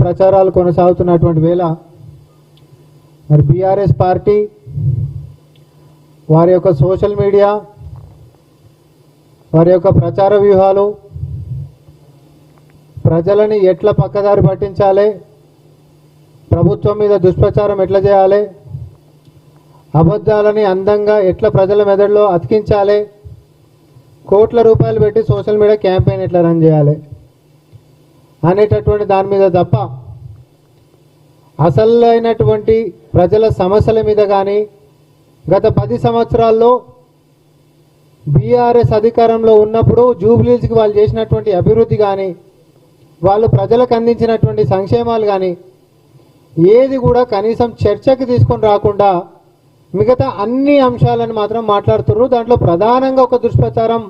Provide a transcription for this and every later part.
ప్రచారాలు కొనసాగుతున్నటువంటి వేళ మరి బీఆర్ఎస్ పార్టీ వారి యొక్క సోషల్ మీడియా వారి యొక్క ప్రచార వ్యూహాలు ప్రజలని ఎట్లా పక్కదారి పట్టించాలి ప్రభుత్వం మీద దుష్ప్రచారం ఎట్లా చేయాలి అబద్ధాలని అందంగా ఎట్లా ప్రజల మెదడులో అతికించాలి కోట్ల రూపాయలు పెట్టి సోషల్ మీడియా క్యాంపెయిన్ ఎట్లా రన్ చేయాలి అనేటటువంటి దాని మీద తప్ప అసలైనటువంటి ప్రజల సమస్యల మీద కానీ గత పది సంవత్సరాల్లో బీఆర్ఎస్ అధికారంలో ఉన్నప్పుడు జూబ్లీస్కి వాళ్ళు చేసినటువంటి అభివృద్ధి కానీ వాళ్ళు ప్రజలకు అందించినటువంటి సంక్షేమాలు కానీ ఏది కూడా కనీసం చర్చకి తీసుకొని రాకుండా మిగతా అన్ని అంశాలను మాత్రం మాట్లాడుతున్నారు. దాంట్లో ప్రధానంగా ఒక దుష్ప్రచారం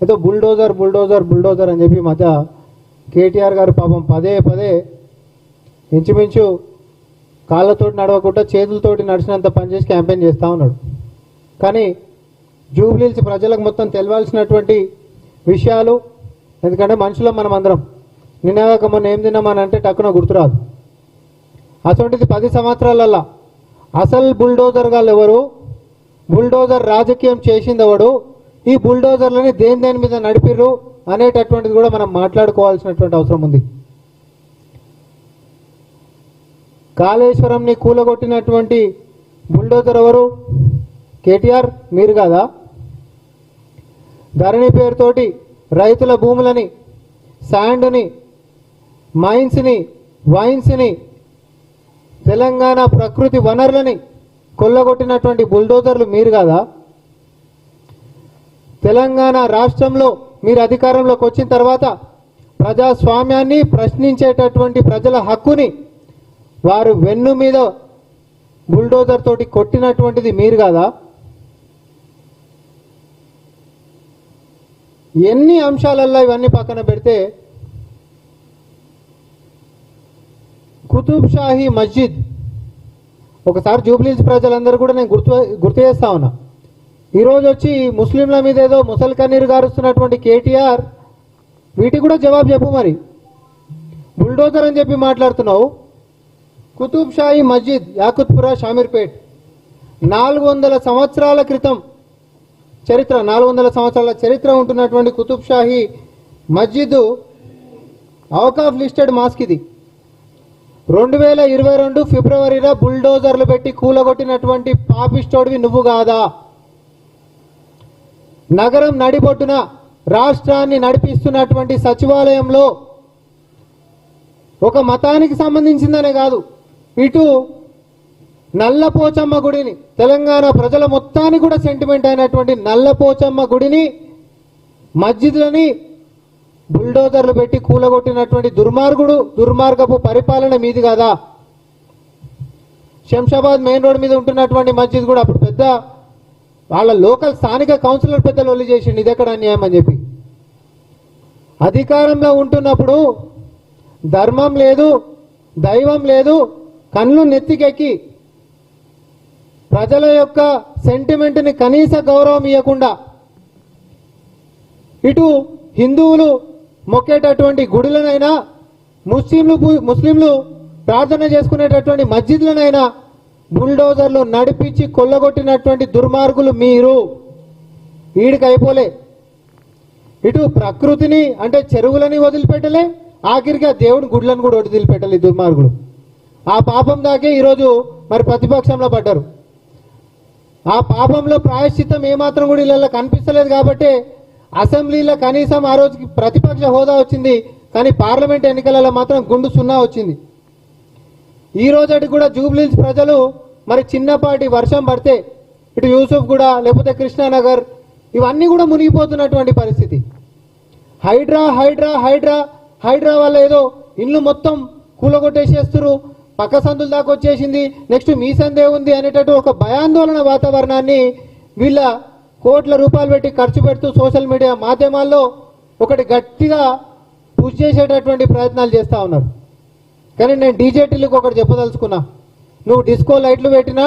ఏదో బుల్డోజర్ బుల్డోజర్ బుల్డోజర్ అని చెప్పి మధ్య కేటీఆర్ గారు పాపం పదే పదే ఇంచుమించు కాళ్ళతోటి నడవకుండా చేతులతోటి నడిచినంత పనిచేసి క్యాంపెయిన్ చేస్తూ ఉన్నాడు. కానీ జూబ్లీల్స్ ప్రజలకు మొత్తం తెలవాల్సినటువంటి విషయాలు ఎందుకంటే మనుషులం మనం అందరం నిన్నగాక మొన్న ఏం తిన్నామని అంటే టక్కున గుర్తురాదు. అటువంటిది పది సంవత్సరాలల్లా అసలు బుల్డోజర్ గాళ్ళు ఎవరు? బుల్డోజర్ రాజకీయం చేసింది ఎవడు ఈ బుల్డోజర్లని దేని దేని మీద నడిపిర్రు? అనేటటువంటిది కూడా మనం మాట్లాడుకోవాల్సినటువంటి అవసరం ఉంది. కాళేశ్వరంని కూలగొట్టినటువంటి బుల్డోజర్ ఎవరు? కేటీఆర్? మీరు కాదా? ధరణి పేరుతోటి రైతుల భూములని శాండ్ని మైన్స్ని వైన్స్ని తెలంగాణ ప్రకృతి వనరులని కొల్లగొట్టినటువంటి బుల్డోజర్లు మీరు కాదా? తెలంగాణ రాష్ట్రంలో మీరు అధికారంలోకి వచ్చిన తర్వాత ప్రజాస్వామ్యాన్ని ప్రశ్నించేటటువంటి ప్రజల హక్కుని వారు వెన్ను మీద బుల్డోజర్ తోటి కొట్టినటువంటిది మీరు కాదా? ఎన్ని అంశాలల్లో ఇవన్నీ పక్కన పెడితే కుతుబ్ షాహీ మస్జిద్. ఒకసారి జూబ్లీస్ ప్రజలందరూ కూడా నేను గుర్తు గుర్తు చేస్తా ఉన్నా. ఈరోజు వచ్చి ముస్లింల మీద ఏదో ముసలి కన్నీరు గారుస్తున్నటువంటి కేటీఆర్ వీటికి కూడా జవాబు చెప్పు మరి. బుల్డోజర్ అని చెప్పి మాట్లాడుతున్నావు. కుతుబ్ షాహీ మస్జిద్ యాకుత్పురా షామీర్పేట్. నాలుగు వందల సంవత్సరాల క్రితం చరిత్ర నాలుగు వందల సంవత్సరాల చరిత్ర ఉంటున్నటువంటి కుతుబ్ షాహీ మస్జిద్ అవకాఫ్ లిస్టెడ్ మాస్క్ ఇది. రెండు వేల ఇరవై రెండు ఫిబ్రవరిలో బుల్డోజర్లు పెట్టి కూలగొట్టినటువంటి పాపిస్టోడివి నువ్వు కాదా? నగరం నడిబొట్టున రాష్ట్రాన్ని నడిపిస్తున్నటువంటి సచివాలయంలో ఒక మతానికి సంబంధించిందనే కాదు ఇటు నల్లపోచమ్మ గుడిని తెలంగాణ ప్రజల మొత్తానికి కూడా సెంటిమెంట్ అయినటువంటి నల్లపోచమ్మ గుడిని మస్జిద్లని బుల్డోజర్లు పెట్టి కూలగొట్టినటువంటి దుర్మార్గుడు దుర్మార్గపు పరిపాలన మీది కదా? శంషాబాద్ మెయిన్ రోడ్ మీద ఉంటున్నటువంటి మస్జిద్ కూడా అప్పుడు పెద్ద వాళ్ళ లోకల్ స్థానిక కౌన్సిలర్ పెద్దలు ఒళ్ళు చేసిండు. ఇది ఎక్కడ అన్యాయం అని చెప్పి. అధికారంలో ఉంటున్నప్పుడు ధర్మం లేదు దైవం లేదు కళ్ళు నెత్తికెక్కి ప్రజల యొక్క సెంటిమెంట్ని కనీస గౌరవం ఇవ్వకుండా ఇటు హిందువులు మొక్కేటటువంటి గుడులనైనా ముస్లింలు ముస్లింలు ప్రార్థన చేసుకునేటటువంటి మస్జిద్లనైనా బుల్డోజర్లు నడిపించి కొల్లగొట్టినటువంటి దుర్మార్గులు మీరు. ఈడికైపోలే ఇటు ప్రకృతిని అంటే చెరువులని వదిలిపెట్టలే ఆఖరిగా దేవుని గుడ్లను కూడా వదిలిపెట్టలే దుర్మార్గులు. ఆ పాపం దాకే ఈరోజు మరి ప్రతిపక్షంలో పడ్డారు. ఆ పాపంలో ప్రాయశ్చిత్తం ఏమాత్రం కూడా ఇళ్ళల్లో కనిపిస్తలేదు కాబట్టి అసెంబ్లీలో కనీసం ఆ రోజుకి ప్రతిపక్ష హోదా వచ్చింది కానీ పార్లమెంట్ ఎన్నికలలో మాత్రం గుండు సున్నా వచ్చింది. ఈ రోజటి కూడా జూబ్లీస్ ప్రజలు మరి చిన్నపాటి వర్షం పడితే ఇటు యూసుఫ్ కూడా లేకపోతే కృష్ణానగర్ ఇవన్నీ కూడా మునిగిపోతున్నటువంటి పరిస్థితి. హైడ్రా హైడ్రా హైడ్రా హైడ్రా వల్ల ఏదో ఇల్లు మొత్తం కూలగొట్టేసేస్తురు పక్క సందుల దాకా వచ్చేసింది నెక్స్ట్ మీ సందే ఉంది అనేటట్టు ఒక భయాందోళన వాతావరణాన్ని వీళ్ళ కోట్ల రూపాయలు పెట్టి ఖర్చు పెడుతూ సోషల్ మీడియా మాధ్యమాల్లో ఒకటి గట్టిగా పూజ చేసేటటువంటి ప్రయత్నాలు చేస్తూ ఉన్నారు. కానీ నేను డీజేటీలకు ఒకటి చెప్పదలుచుకున్నా. నువ్వు డిస్కో లైట్లు పెట్టినా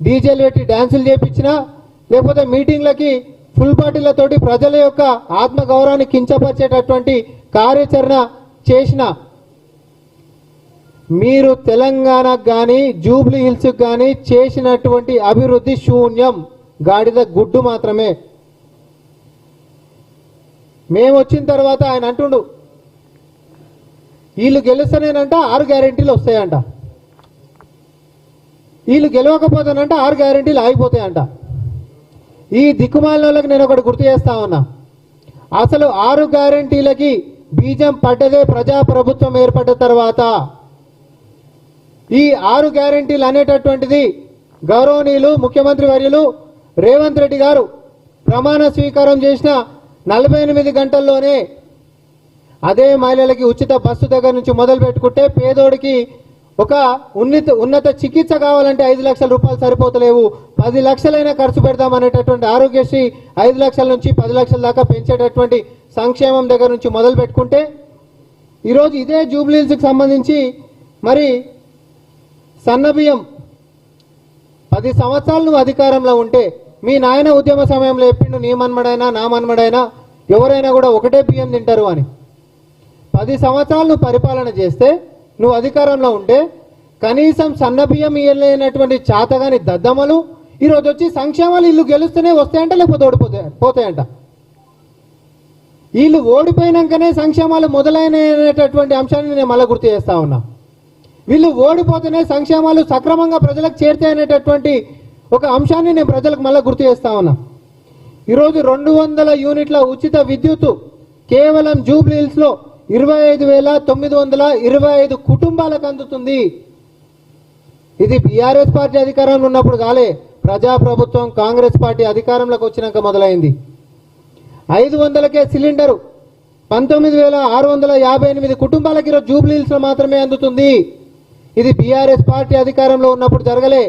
డీజేలు పెట్టి డ్యాన్సులు చేపించినా లేకపోతే మీటింగ్లకి ఫుల్ పార్టీలతోటి ప్రజల యొక్క ఆత్మగౌరవాన్ని కించపరిచేటటువంటి కార్యాచరణ చేసిన. మీరు తెలంగాణకు కానీ జూబ్లీ హిల్స్ కానీ చేసినటువంటి అభివృద్ధి శూన్యం గాడిద గుడ్డు మాత్రమే. మేము వచ్చిన తర్వాత ఆయన అంటుండు వీళ్ళు గెలుస్తానేనంట ఆరు గ్యారెంటీలు వస్తాయంట. వీళ్ళు గెలవకపోతేనంట ఆరు గ్యారెంటీలు ఆగిపోతాయంట. ఈ దిక్కుమాలిన నేను ఒకటి గుర్తు చేస్తా ఉన్నా. అసలు ఆరు గ్యారెంటీలకి బీజం పడ్డదే ప్రజాప్రభుత్వం ఏర్పడ్డ తర్వాత ఈ ఆరు గ్యారెంటీలు అనేటటువంటిది గౌరవనీయులు ముఖ్యమంత్రి వర్యులు రేవంత్ రెడ్డి గారు ప్రమాణ స్వీకారం చేసిన నలభై ఎనిమిది గంటల్లోనే అదే మహిళలకి ఉచిత బస్సు దగ్గర నుంచి మొదలు పెట్టుకుంటే పేదోడికి ఒక ఉన్నత ఉన్నత చికిత్స కావాలంటే ఐదు లక్షల రూపాయలు సరిపోతలేవు. పది లక్షలైనా ఖర్చు పెడదామనేటటువంటి ఆరోగ్యశ్రీ ఐదు లక్షల నుంచి పది లక్షల దాకా పెంచేటటువంటి సంక్షేమం దగ్గర నుంచి మొదలు పెట్టుకుంటే ఈరోజు ఇదే జూబ్లీహిల్స్కి సంబంధించి మరి సన్నబియ్యం పది సంవత్సరాలు నువ్వు అధికారంలో ఉంటే మీ నాయన ఉద్యమ సమయంలో చెప్పిండు నీ మన్మడైనా నా మన్మడైనా ఎవరైనా కూడా ఒకటే బియ్యం తింటారు అని. పది సంవత్సరాలు నువ్వు పరిపాలన చేస్తే నువ్వు అధికారంలో ఉంటే కనీసం సన్న బియ్యం ఇయ్యలేనటువంటి చాతగాని దద్దమ్మలు ఈరోజు వచ్చి సంక్షేమాలు ఇల్లు గెలుస్తూనే వస్తాయంట లేకపోతే ఓడిపోతాయి పోతాయంట? వీళ్ళు ఓడిపోయినాకనే సంక్షేమాలు మొదలైనటువంటి అంశాన్ని నేను మళ్ళీ గుర్తు చేస్తా ఉన్నా. వీళ్ళు ఓడిపోతేనే సంక్షేమాలు సక్రమంగా ప్రజలకు చేరుతాయనేటటువంటి ఒక అంశాన్ని నేను ప్రజలకు మళ్ళీ గుర్తు చేస్తా ఉన్నా. ఈరోజు రెండు వందల యూనిట్ల ఉచిత విద్యుత్ కేవలం జూబ్లీ హిల్స్లో ఇరవై ఐదు వేల తొమ్మిది వందల ఇరవై ఐదు కుటుంబాలకు అందుతుంది. ఇది బీఆర్ఎస్ పార్టీ అధికారంలో ఉన్నప్పుడు కాలే. ప్రజాప్రభుత్వం కాంగ్రెస్ పార్టీ అధికారంలోకి వచ్చినాక మొదలైంది. ఐదు వందలకే సిలిండరు పంతొమ్మిది వేల ఆరు వందల యాభై ఎనిమిది కుటుంబాలకి ఈరోజు జూబ్లీ మాత్రమే అందుతుంది. ఇది బీఆర్ఎస్ పార్టీ అధికారంలో ఉన్నప్పుడు జరగలే.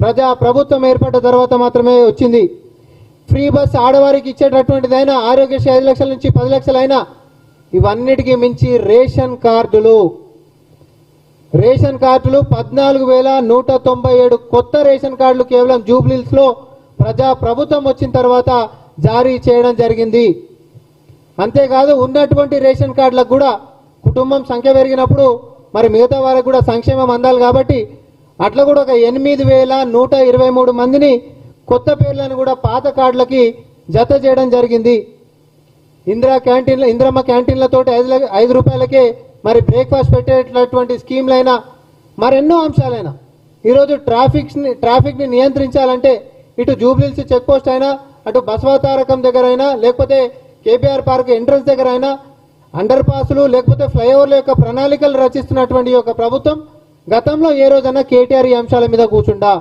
ప్రజా ప్రభుత్వం ఏర్పడ్డ తర్వాత మాత్రమే వచ్చింది. ఫ్రీ బస్ ఆడవారికి ఇచ్చేటటువంటిదైనా ఆరోగ్యశ్రీ ఐదు లక్షల నుంచి పది లక్షలైనా ఇవన్నిటికీ మించి రేషన్ కార్డులు. రేషన్ కార్డులు పద్నాలుగు వేల నూట తొంభై ఏడు కొత్త రేషన్ కార్డులు కేవలం జూబ్లీస్లో ప్రజా ప్రభుత్వం వచ్చిన తర్వాత జారీ చేయడం జరిగింది. అంతేకాదు ఉన్నటువంటి రేషన్ కార్డులకు కూడా కుటుంబం సంఖ్య పెరిగినప్పుడు మరి మిగతా వారికి కూడా సంక్షేమం అందాలి కాబట్టి అట్లా కూడా ఒక ఎనిమిది వేల నూట ఇరవై మూడు మందిని కొత్త పేర్లను కూడా పాత కార్డులకి జత చేయడం జరిగింది. ఇందిరా క్యాంటీన్ల ఇందిరమ్మ క్యాంటీన్లతోటి ఐదు ఐదు రూపాయలకే మరి బ్రేక్ఫాస్ట్ పెట్టేటటువంటి స్కీమ్లైనా మరెన్నో అంశాలైనా. ఈరోజు ట్రాఫిక్స్ని ట్రాఫిక్ని నియంత్రించాలంటే ఇటు జూబ్లీల్స్ చెక్ పోస్ట్ అయినా అటు బసవతారకం దగ్గర అయినా లేకపోతే కేబీఆర్ పార్క్ ఎంట్రన్స్ దగ్గర అయినా అండర్ పాస్లు లేకపోతే ఫ్లైఓవర్ల యొక్క ప్రణాళికలు రచిస్తున్నటువంటి ఈ యొక్క ప్రభుత్వం గతంలో ఏ రోజైనా కేటీఆర్ ఈ అంశాల మీద కూర్చుండా?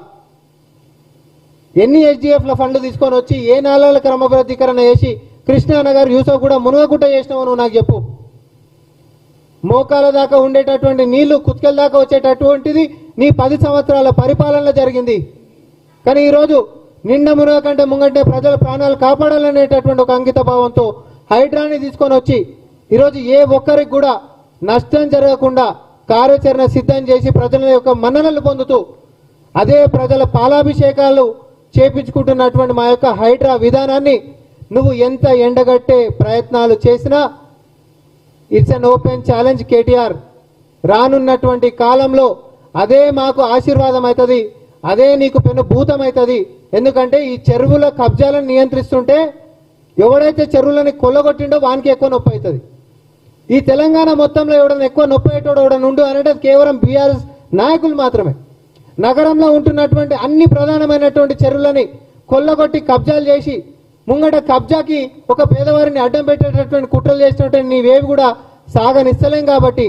ఎన్ని హెచ్డిఎఫ్ల ఫండ్లు తీసుకొని వచ్చి ఏ నాళాల క్రమబద్ధీకరణ చేసి కృష్ణానగర్ యూసఫ్ కూడా మునుగకుట్ట చేసినావు నువ్వు నాకు చెప్పు. మోకాల దాకా ఉండేటటువంటి నీళ్ళు కుత్కెల దాకా వచ్చేటటువంటిది నీ పది సంవత్సరాల పరిపాలనలో జరిగింది. కానీ ఈరోజు నిండ మునగ కంటే ముంగంటే ప్రజల ప్రాణాలు కాపాడాలనేటటువంటి ఒక అంకిత భావంతో హైడ్రాని తీసుకొని వచ్చి ఈరోజు ఏ ఒక్కరికి కూడా నష్టం జరగకుండా కార్యాచరణ సిద్ధం చేసి ప్రజల యొక్క మన్ననలు పొందుతూ అదే ప్రజల పాలాభిషేకాలు చేపించుకుంటున్నటువంటి మా యొక్క హైడ్రా విధానాన్ని నువ్వు ఎంత ఎండగట్టే ప్రయత్నాలు చేసినా it's an open challenge KTR. రానున్నటువంటి కాలంలో అదే మాకు ఆశీర్వాదం అవుతుంది అదే నీకు పెను భూతం అవుతుంది. ఎందుకంటే ఈ చెరువుల కబ్జాలను నియంత్రిస్తుంటే ఎవడైతే చెరువులని కొల్లగొట్టిండో వానికి ఎక్కువ నొప్పి అవుతుంది. ఈ తెలంగాణ మొత్తంలో ఎవడన్నా ఎక్కువ నొప్పి అయ్యేటోడు ఎవడన్నా ఉండు అనేది కేవలం బీఆర్ఎస్ నాయకులు మాత్రమే. నగరంలో ఉంటున్నటువంటి అన్ని ప్రధానమైనటువంటి చెరువులని కొల్లగొట్టి కబ్జాలు చేసి ముంగట కబ్జాకి ఒక పేదవారిని అడ్డం పెట్టేటటువంటి కుట్రలు చేసినటువంటి నీవేవి కూడా సాగనిస్తలేం కాబట్టి.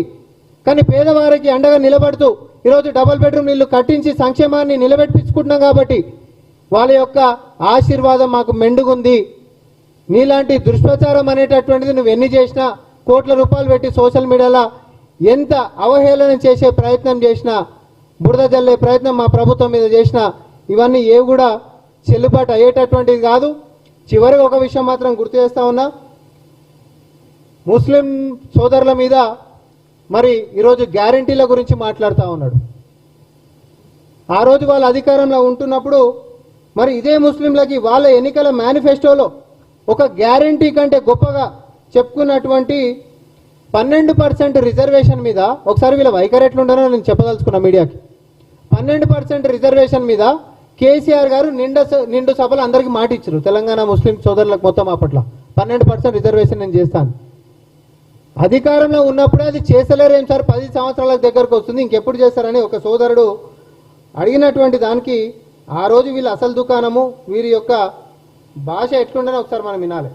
కానీ పేదవారికి అండగా నిలబడుతూ ఈరోజు డబల్ బెడ్రూమ్ ఇల్లు కట్టించి సంక్షేమాన్ని నిలబెట్టించుకుంటున్నాం కాబట్టి వాళ్ళ యొక్క ఆశీర్వాదం మాకు మెండుగుంది. నీలాంటి దుష్ప్రచారం అనేటటువంటిది నువ్వు ఎన్ని చేసినా కోట్ల రూపాయలు పెట్టి సోషల్ మీడియాలో ఎంత అవహేళన చేసే ప్రయత్నం చేసినా బురద జల్లే ప్రయత్నం మా ప్రభుత్వం మీద చేసినా ఇవన్నీ ఏవి కూడా చెల్లుబాటు అయ్యేటటువంటిది కాదు. చివరిగా ఒక విషయం మాత్రం గుర్తు చేస్తా ఉన్నా. ముస్లిం సోదరుల మీద మరి ఈరోజు గ్యారంటీల గురించి మాట్లాడుతూ ఉన్నాడు. ఆ రోజు వాళ్ళ అధికారంలో ఉంటున్నప్పుడు మరి ఇదే ముస్లింలకి వాళ్ళ ఎన్నికల మేనిఫెస్టోలో ఒక గ్యారంటీ కంటే గొప్పగా చెప్పుకున్నటువంటి పన్నెండు పర్సెంట్ రిజర్వేషన్ మీద ఒకసారి వీళ్ళ వైఖరి ఎట్లుండనో నేను చెప్పదలుచుకున్నా మీడియాకి. పన్నెండు పర్సెంట్ రిజర్వేషన్ మీద కేసీఆర్ గారు నిండా నిండు సభలు అందరికీ మాట ఇచ్చారు. తెలంగాణ ముస్లిం సోదరులకు మొత్తం అప్పట్లో. పన్నెండు పర్సెంట్ రిజర్వేషన్ నేను చేస్తాను. అధికారంలో ఉన్నప్పుడే అది చేసలేరేం సార్? పది సంవత్సరాల దగ్గరకు వస్తుంది. ఇంకెప్పుడు చేస్తారని ఒక సోదరుడు అడిగినటువంటి దానికి ఆ రోజు వీళ్ళ అసలు దుకాణము వీరి యొక్క భాష ఎట్లుండని ఒకసారి మనం వినాలి.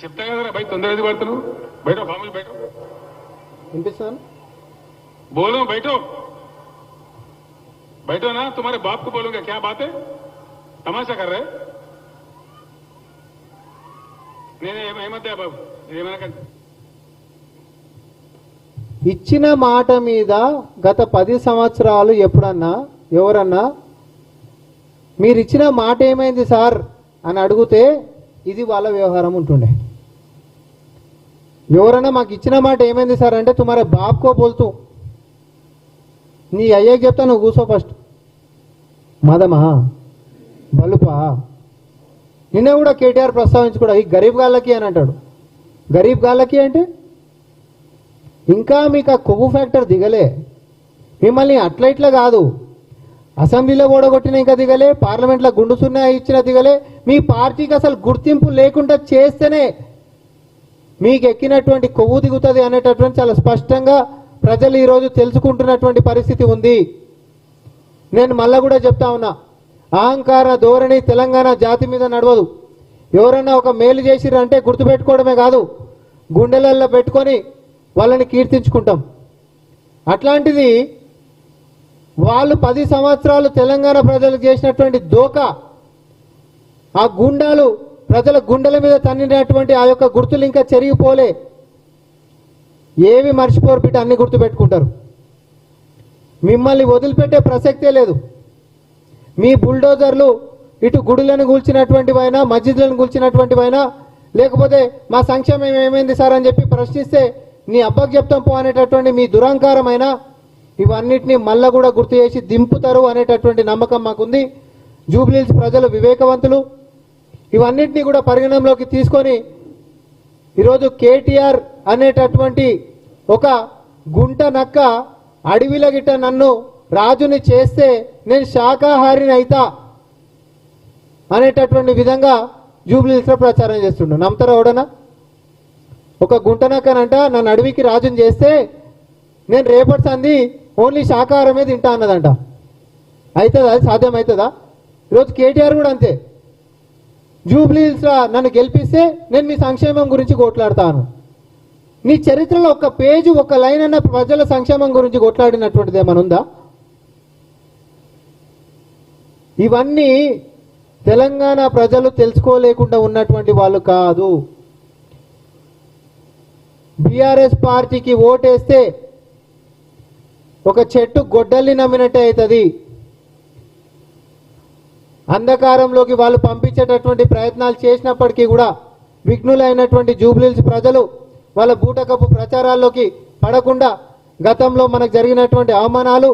చెప్తా కదా బయట బయట వినిపిస్తాను బయట. बैठो ना तुम्हारे बाप को बोलूंगा क्या बात है तमाशा कर रहे నేనే ఏమద్దా బాబు ఏమనకండి ఇచ్చిన మాట మీద గత పది సంవత్సరాలు ఎప్పుడన్నా ఎవరన్నా మీరు ఇచ్చిన మాట ఏమైంది సార్ అని అడిగితే ఇది వాళ్ళ వ్యవహారం ఉంటుండే ఎవరన్నా మాకు ఇచ్చిన మాట ఏమైంది సార్ అంటే తుమారే బాప్కో బోల్తూ నీ అయ్యే చెప్తా నువ్వు కూర్చో ఫస్ట్ మదమా బలుపా నిన్న కూడా కేటీఆర్ ప్రస్తావించుకోడా ఈ గరీబ్ గాళ్ళకి అని అంటాడు. గరీబ్ గాళ్ళకి అంటే? ఇంకా మీకు ఆ కొవ్వు ఫ్యాక్టర్ దిగలే. మిమ్మల్ని అట్లా ఇట్లా కాదు. అసెంబ్లీలో ఓడగొట్టిన ఇంకా దిగలే పార్లమెంట్లో గుండు సున్నా ఇచ్చిన దిగలే. మీ పార్టీకి అసలు గుర్తింపు లేకుండా చేస్తేనే మీకు ఎక్కినటువంటి కొవ్వు దిగుతుంది అనేటటువంటి చాలా స్పష్టంగా ప్రజలు ఈరోజు తెలుసుకుంటున్నటువంటి పరిస్థితి ఉంది. నేను మళ్ళా కూడా చెప్తా ఉన్నా అహంకార ధోరణి తెలంగాణ జాతి మీద నడవదు. ఎవరైనా ఒక మేలు చేసిరంటే గుర్తుపెట్టుకోవడమే కాదు గుండెలల్లో పెట్టుకొని వాళ్ళని కీర్తించుకుంటాం. అట్లాంటిది వాళ్ళు పది సంవత్సరాలు తెలంగాణ ప్రజలకు చేసినటువంటి దోక ఆ గుండాలు ప్రజల గుండెల మీద తన్నినటువంటి ఆ యొక్క గుర్తులు ఇంకా చెరిగిపోలే. ఏవి మర్చిపోరు బిడ్డ అన్ని గుర్తుపెట్టుకుంటారు. మిమ్మల్ని వదిలిపెట్టే ప్రసక్తే లేదు. మీ బుల్డోజర్లు ఇటు గుడులను కూల్చినటువంటివైనా మస్జిద్లను కూల్చినటువంటివైనా లేకపోతే మా సంక్షేమం ఏమైంది సార్ అని చెప్పి ప్రశ్నిస్తే నీ అబ్బకు చెప్తాం పో అనేటటువంటి మీ దురహంకారమైన ఇవన్నిటిని మళ్ళా కూడా గుర్తు చేసి దింపుతారు అనేటటువంటి నమ్మకం మాకుంది. జూబ్లీల్స్ ప్రజలు వివేకవంతులు. ఇవన్నిటిని కూడా పరిగణనలోకి తీసుకొని ఈరోజు కేటీఆర్ అనేటటువంటి ఒక గుంట నక్క అడవిల గిట్ట నన్ను రాజుని చేస్తే నేను శాకాహారిని అయితా అనేటటువంటి విధంగా జూబ్లీస్లో ప్రచారం చేస్తుండు. నమ్ముతారా ఎవడనా ఒక గుంటనక్కనంట నన్ను అడవికి రాజుని చేస్తే నేను రేపటి సంది ఓన్లీ శాకాహారమే తింటా అన్నదంట. అవుతుందా అది సాధ్యం అవుతుందా ఈరోజు కేటీఆర్ కూడా అంతే. జూబ్లీహిల్స్ నన్ను గెలిపిస్తే నేను మీ సంక్షేమం గురించి కొట్లాడతాను. నీ చరిత్రలో ఒక పేజీ ఒక లైన్ అన్న ప్రజల సంక్షేమం గురించి కొట్లాడినటువంటిది ఏమనుందా ఇవన్నీ తెలంగాణ ప్రజలు తెలుసుకోలేకుండా ఉన్నటువంటి వాళ్ళు కాదు. బీఆర్ఎస్ పార్టీకి ఓటేస్తే ఒక చెట్టు గొడ్డల్ని నమ్మినట్టే అవుతుంది. అంధకారంలోకి వాళ్ళు పంపించేటటువంటి ప్రయత్నాలు చేసినప్పటికీ కూడా విఘ్నులైనటువంటి జూబ్లీల్స్ ప్రజలు వాళ్ళ బూటకపు ప్రచారాల్లోకి పడకుండా గతంలో మనకు జరిగినటువంటి అవమానాలు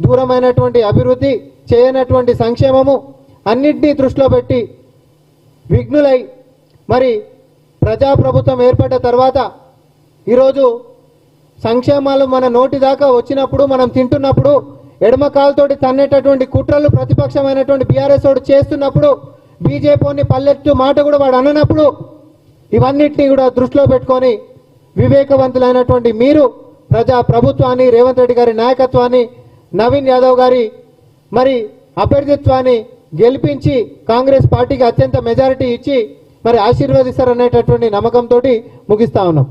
దూరమైనటువంటి అభివృద్ధి చేయనటువంటి సంక్షేమము అన్నింటినీ దృష్టిలో పెట్టి విఘ్నులై మరి ప్రజాప్రభుత్వం ఏర్పడ్డ తర్వాత ఈరోజు సంక్షేమాలు మన నోటి దాకా వచ్చినప్పుడు మనం తింటున్నప్పుడు ఎడమ కాలుతోటి తన్నేటటువంటి కుట్రలు ప్రతిపక్షమైనటువంటి బీఆర్ఎస్ వాడు చేస్తున్నప్పుడు బీజేపీని పల్లెత్తు మాట కూడా వాడు అననప్పుడు ఇవన్నిటిని కూడా దృష్టిలో పెట్టుకొని వివేకవంతులైనటువంటి మీరు ప్రజా ప్రభుత్వాన్ని రేవంత్ రెడ్డి గారి నాయకత్వాన్ని నవీన్ యాదవ్ గారి మరి అభ్యర్థిత్వాన్ని గెలిపించి కాంగ్రెస్ పార్టీకి అత్యంత మెజారిటీ ఇచ్చి మరి ఆశీర్వదిస్తారనేటటువంటి నమ్మకంతో ముగిస్తా ఉన్నాం.